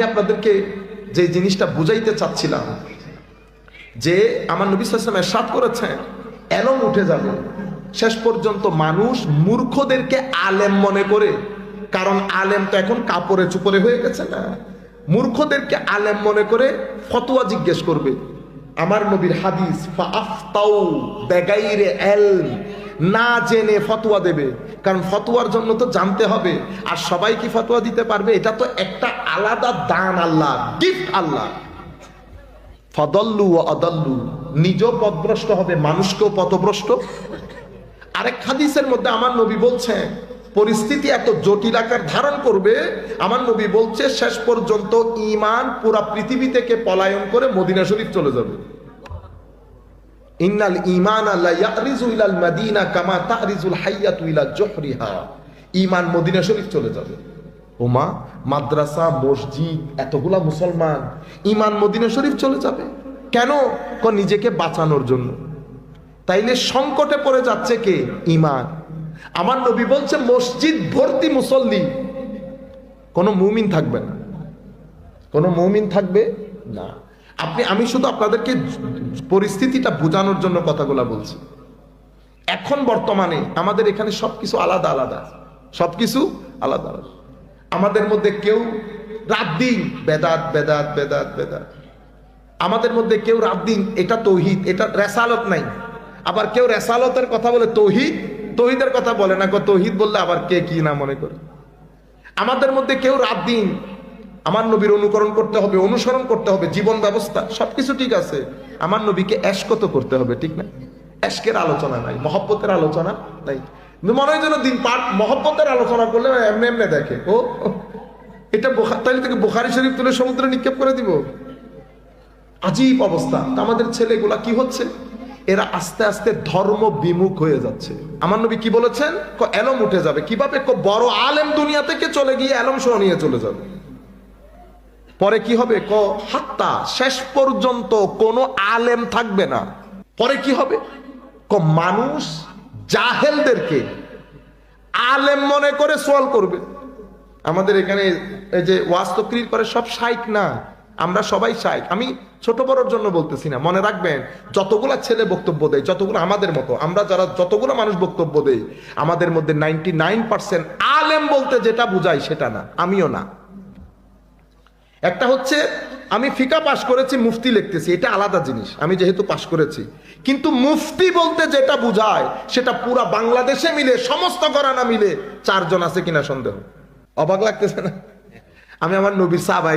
আমি আপনাদেরকে যে জিনিসটা বুঝাইতে চাচ্ছিলাম, যে আমার নবী সাল্লাম এরশাদ করেছেন, এলম উঠে যাবে। শেষ পর্যন্ত মানুষ মূর্খদেরকে আলেম মনে করে, কারণ আলেম তো এখন কাপড়ে চুপড়ে হয়ে গেছে না। মূর্খদেরকে আলেম মনে করে ফতোয়া জিজ্ঞেস করবে, আমার নবীর হাদিস বেগাইরে এলম না জেনে ফতোয়া দেবে। কারণ ফতোয়ার জন্য তো জানতে হবে। আর সবাই কি ফতোয়া দিতে পারবে? এটা তো একটা আলাদা দান আল্লাহ গিফট আল্লাহ। ফদল্লু ও অদল্লু নিজেও পথভ্রষ্ট হবে, মানুষকেও পথভ্রষ্ট আরেক হাদিসের মধ্যে আমার নবী বলছেন পরিস্থিতি এত জটিল আকার ধারণ করবে। আমার নবী বলছে, শেষ পর্যন্ত ইমান পুরা পৃথিবী থেকে পলায়ন করে মদিনা শরীফ চলে যাবে। ইন্নাল ইমান আল্লাহ ইয়ারিজু ইলাল মাদিনা কামা তারিজুল হাইয়াতু ইলা জোহরিহা। ইমান মদিনা শরীফ চলে যাবে। ওমা, মাদ্রাসা, মসজিদ, এতগুলা মুসলমান ইমান মদিনা শরীফ চলে যাবে। কেন? নিজেকে বাঁচানোর জন্য। তাইলে সংকটে পড়ে যাচ্ছে কে? ইমান আমার নবী বলছে, মসজিদ ভর্তি মুসল্লি। কোনো মুমিন থাকবে না। কোনো মুমিন থাকবে না। আপনি, আমি শুধু আপনাদেরকে পরিস্থিতিটা বোঝানোর জন্য কথাগুলো বলছি। এখন বর্তমানে আমাদের এখানে সবকিছু আলাদা আলাদা। সবকিছু আলাদা আলাদা। আমাদের মধ্যে কেউ রাত দিন বেদাত বেদাত বেদাত বেদাত। আমাদের মধ্যে কেউ রাত দিন এটা তৌহিদ, এটা রেসালত নাই। আবার কেউ রেসালতের কথা বলে তৌহিদ, তৌহিদের কথা বলে না। তৌহিদ বললে আবার কে কি না মনে করে? আমাদের মধ্যে কেউ রাত দিন আমার নবীর অনুকরণ করতে হবে, অনুসরণ করতে হবে, জীবন ব্যবস্থা, সবকিছু ঠিক আছে। আমার নবীকে এসকত করতে হবে, ঠিক না? এশকের আলোচনা নাই, মহব্বতের আলোচনা নাই। মনে হয় যেন দিন পাঠ মহব্বতের আলোচনা করলে এমনি এমনি দেখে। ও, এটা তাহলে থেকে বোখারি শরীফ তুলে সমুদ্রে নিক্ষেপ করে দিব? আজীব অবস্থা। আমাদের ছেলেগুলা কি হচ্ছে? এরা আস্তে আস্তে ধর্ম বিমুখ হয়ে যাচ্ছে। আমার নবী কি বলেছেন? এলম উঠে যাবে। কীভাবে? বড় আলেম দুনিয়া থেকে চলে গিয়ে এলম সহ নিয়ে চলে যাবে। পরে কি হবে? ক, হাত্তা, শেষ পর্যন্ত কোনো আলেম থাকবে না। পরে কি হবে? ক, মানুষ জাহেলদেরকে আলেম মনে করে সোয়াল করবে। আমাদের এখানে এই যে ওয়াজ তকরির করে সব শাইক না, আমরা সবাই শাইক আমি ছোট বড়র জন্য বলতেছি না, মনে রাখবেন, যতগুলা ছেলে বক্তব্য দেয়, যতগুলো আমাদের মতো, আমরা যারা যতগুলো মানুষ বক্তব্য দেই, আমাদের মধ্যে নাইনটি আলেম বলতে যেটা বুঝাই সেটা না, আমিও না। একটা হচ্ছে, আমি ফিকা পাশ করেছি, মুফতি লিখতেছি, এটা আলাদা জিনিস, আমি যেহেতু পাশ করেছি। কিন্তু মুফতি বলতে যেটা বুঝায়, সেটা পুরা বাংলাদেশে মিলে, সমস্ত গরানা মিলে, চারজন আছে কিনা সন্দেহ। অবাক লাগতেছে না? আমি আমার নবীর সাহাবাই